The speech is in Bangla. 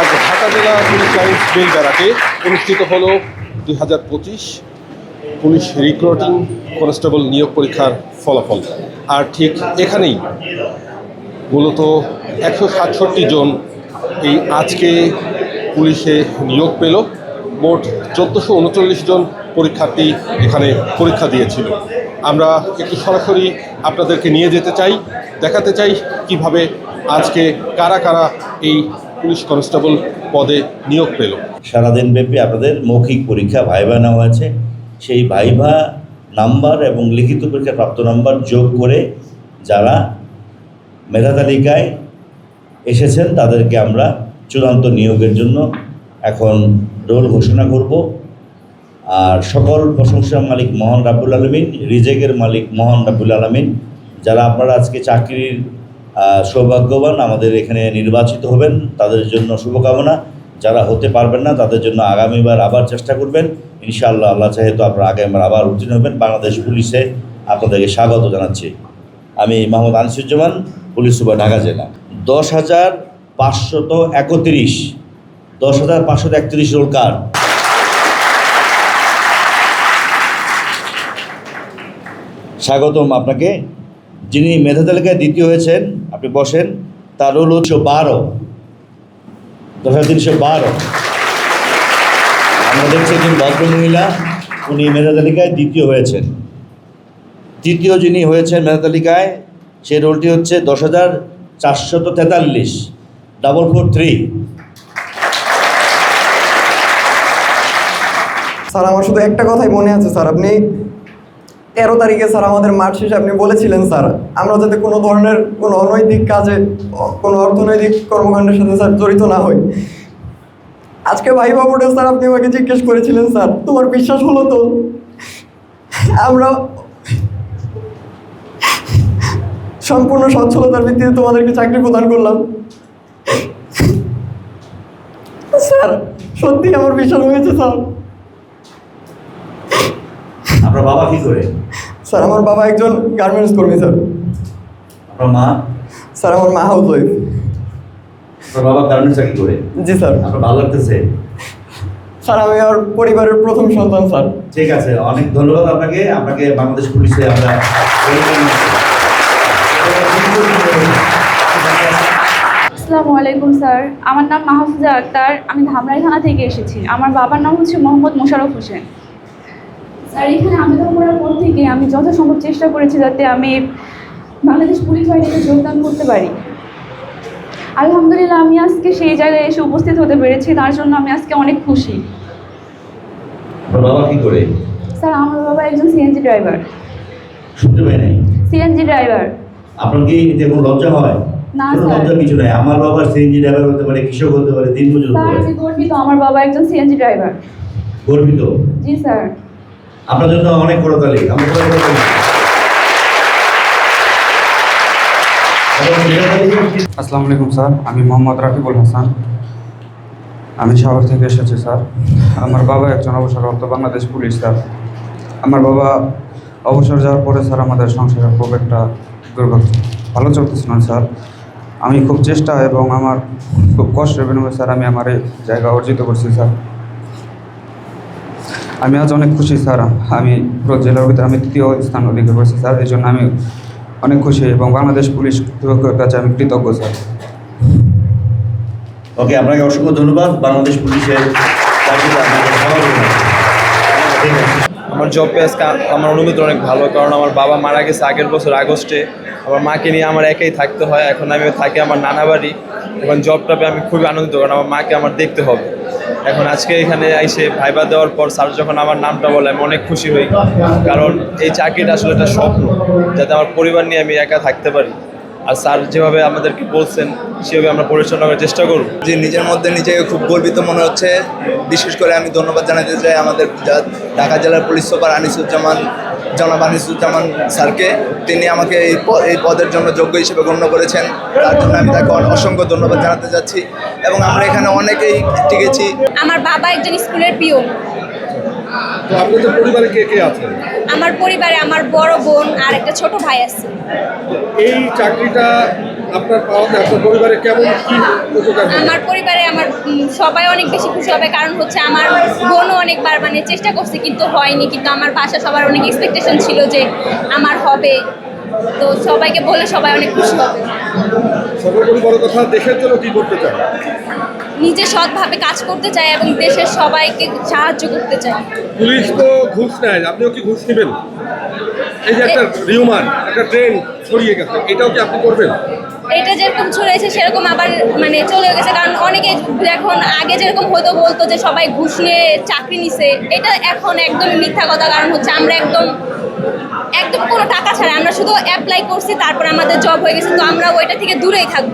আজ ঢাকা জেলা পুলিশ লাইন্স বেল ব্যারাকে অনুষ্ঠিত হল দুই হাজার পঁচিশ পুলিশ রিক্রুটিং কনস্টেবল নিয়োগ পরীক্ষার ফলাফল। আর ঠিক এখানেই মূলত একশো সাতষট্টি জন এই আজকে পুলিশে নিয়োগ পেল। মোট চোদ্দোশো উনচল্লিশ জন পরীক্ষার্থী এখানে পরীক্ষা দিয়েছিল। আমরা একটু সরাসরি আপনাদেরকে নিয়ে যেতে চাই, দেখাতে চাই কীভাবে আজকে কারা কারা এই পুলিশ কনস্টেবল পদে নিয়োগ পেল। সারাদিন ব্যাপী আপনাদের মৌখিক পরীক্ষা ভাইভা নেওয়া আছে। সেই ভাইভা নাম্বার এবং লিখিত পরীক্ষার প্রাপ্ত নাম্বার যোগ করে যারা মেধা তালিকায় এসেছেন, তাদেরকে আমরা চূড়ান্ত নিয়োগের জন্য এখন রোল ঘোষণা করব। আর সকল প্রশংসার মালিক মহান রাব্বুল আলমিন, রিজেকের মালিক মহান রাব্বুল আলমিন। যারা আপনারা আজকে চাকরির সৌভাগ্যবান আমাদের এখানে নির্বাচিত হবেন। তাদের জন্য শুভকামনা। যারা হতে পারবেন না, তাদের জন্য আগামীবার আবার চেষ্টা করবেন। ইনশাআল্লাহ, আল্লাহ চাহেতো আপনারা আগামীবার আবার উত্তীর্ণ হবেন, বাংলাদেশ পুলিশে আপনাদেরকে স্বাগত জানাচ্ছি। আমি মোহাম্মদ আনিসুজ্জামান পুলিশ সুপার ঢাকা জেলা। দশ হাজার পাঁচশত একত্রিশ। দশ হাজার পাঁচশত একত্রিশ রোল কার্ড। স্বাগতম আপনাকে। যিনি মেধা তালিকায় দ্বিতীয় হয়েছেন, আপনি বসেন, তার রোল হচ্ছে বারো। দশ হাজার তিনশো বারো। আমরা দেখছি একজন ভদ্রমহিলা, উনি মেধা তালিকায় দ্বিতীয় হয়েছেন। তৃতীয় যিনি হয়েছেন মেধা তালিকায় সেই রোলটি হচ্ছে দশ হাজার চারশত তেতাল্লিশ। ডাবল ফোর থ্রি স্যার, আমার শুধু একটা কথাই মনে আছে, স্যার। আপনি তেরো তারিখে স্যার আমাদের মাঠ শেষে আপনি বলেছিলেন, স্যার। আমরা যাতে কোনো ধরনের কোনো অনৈতিক কাজে, কোনো অর্থনৈতিক কর্মকাণ্ডের সাথে, স্যার, জড়িত না হই। আজকে ভাই বাবুটা স্যার, আপনি আমাকে জিজ্ঞেস করেছিলেন, স্যার, তোমার বিশ্বাস হলো তো? আমরা সম্পূর্ণ সচ্ছলতার ভিত্তিতে তোমাদেরকে চাকরি প্রদান করলাম। স্যার, সত্যি আমার বিশ্বাস হয়েছে, স্যার। আপনার বাবা কি করে? স্যার আমার বাবা একজন গার্মেন্টস কর্মী স্যার। আপনার মা? স্যার আমার মা হাউস ওয়াইফ আপনার বাবা গার্মেন্টস চাকরি করে? জি স্যার। আপনার ভালো লাগতেছে? স্যার আমি আমার পরিবারের প্রথম সন্তান স্যার। ঠিক আছে অনেক ধন্যবাদ আপনাকে। আপনাকে বাংলাদেশ পুলিশে আমরা আসসালামু আলাইকুম স্যার। আমার নাম মাহফুজা আক্তার। আমি ধামরাই থানা থেকে এসেছি। আমার বাবার নাম হচ্ছে মোহাম্মদ মোশারফ হোসেন। স্যার এখানে আবেদন করার পর থেকে আমি যথাসম্ভব চেষ্টা করেছি যাতে আমি বাংলাদেশ পুলিশ বাহিনীতে যোগদান করতে পারি। আলহামদুলিল্লাহ আমি আজকে সেই জায়গায় এসে উপস্থিত হতে পেরেছি তার জন্য আমি আজকে অনেক খুশি। বাবা কি করে? স্যার আমার বাবা একজন সিএনজি ড্রাইভার। শুনতে পাই নাই। CNG driver. আপনার কি এতে লজ্জা হয়? না। লজ্জা কিছু নাই। আমার বাবা সিএনজি ড্রাইভার হতে পারে কৃষক হতে পারে দিন মজুর হতে পারে। গর্বিত আমার বাবা একজন সিএনজি ড্রাইভার। গর্বিত? জি স্যার। আপনার জন্য অনেক বড় তালি আসসালামু আলাইকুম, স্যার। আমি মোহাম্মদ রাকিবুল হাসান। আমি শহর থেকে এসেছি, স্যার। আমার বাবা একজন অবসরপ্রাপ্ত বাংলাদেশ পুলিশ, স্যার। আমার বাবা অবসর যাওয়ার পরে, স্যার, আমাদের সংসারে খুব একটা দুর্ভোগ ভালো চলতেছিল না, স্যার। আমি খুব চেষ্টা এবং আমার খুব কষ্টের বিনিময়ে, স্যার, আমি আমার এই জায়গা অর্জিত করছি, স্যার। আমি আজ অনেক খুশি স্যার। আমি পুরো জেলার ভিতরে আমি তৃতীয় স্থান অধিকার করেছি স্যার। এই জন্য আমি অনেক খুশি এবং বাংলাদেশ পুলিশ কর্তৃপক্ষের কাছে আমি কৃতজ্ঞ স্যার। ওকে আপনাকে অসংখ্য ধন্যবাদ। বাংলাদেশ পুলিশের আমার জব পেয়ে আজকে আমার অনুভূতি অনেক ভালো কারণ আমার বাবা মারা গেছে আগের বছর আগস্টে। আমার মাকে নিয়ে আমার একাই থাকতে হয়। এখন আমি থাকি আমার নানা বাড়ি। এখন জবটা পেয়ে আমি খুবই আনন্দিত কারণ আমার মাকে আমার দেখতে হবে। এখন আজকে এখানে এসে ভাইবা দেওয়ার পর স্যার যখন আমার নামটা বলে, আমি অনেক খুশি হই। কারণ এই চাকরিটা আসলে একটা স্বপ্ন, যাতে আমার পরিবার নিয়ে আমি একা থাকতে পারি। আর স্যার যেভাবে আমাদেরকে বলছেন, সেভাবে আমরা পরিচালনা করার চেষ্টা করব। যে নিজের মধ্যে নিজেকে খুব গর্বিত মনে হচ্ছে। বিশেষ করে আমি ধন্যবাদ জানাতে চাই আমাদের ঢাকা জেলার পুলিশ সুপার আনিসুজ্জামান জনাব আনিসুজ্জামান স্যারকে। তিনি আমাকে এই প- এই পদের জন্য যোগ্য হিসেবে গণ্য করেছেন। তার জন্য আমি তাকে অসংখ্য ধন্যবাদ জানাতে চাচ্ছি এবং আমরা এখানে অনেকেই টিকেছি। আমার বাবা একজন স্কুলের পিও তো আপনাদের পরিবারে কে কে আছেন আমার পরিবারে আমার বড় বোন আর একটা ছোট ভাই আছে। এই চাকরিটা আপনার পাওয়াতে আপনার পরিবারে কেমন কি উপকার আমার পরিবারে আমার সবাই অনেক বেশি খুশি হবে কারণ হচ্ছে আমার বোনও অনেকবার মানে চেষ্টা করছে কিন্তু হয়নি কিন্তু আমার বাসা সবার অনেক এক্সপেকটেশন ছিল যে আমার হবে। তো সবাইকে বলে সবাই অনেক খুশি হবে। সর্বোপরি বড় কথা দেশের জন্য কি করতে চান? নিজে সৎভাবে কাজ করতে চাই এবং দেশের সবাইকে সাহায্য করতে চাই পুলিশ তো ঘুষ নেয় আপনিও কি ঘুষ নেবেন? এই যে একটা রিউমার একটা ট্রেন ছড়িয়ে গেছে এটাও কি আপনি করবেন? এটা যেরকম ছড়িয়েছে সেরকম আবার মানে চলে গেছে কারণ অনেকে এখন আগে যেরকম হতো বলতো যে সবাই ঘুষ নিয়ে চাকরি নিছে এটা এখন একদম মিথ্যা কথা কারণ হচ্ছে আমরা একদম একদম কোনো টাকা ছাড়া আমরা শুধু অ্যাপ্লাই করছি তারপর আমাদের জব হয়ে গেছে তো আমরা ওইটা থেকে দূরেই থাকব।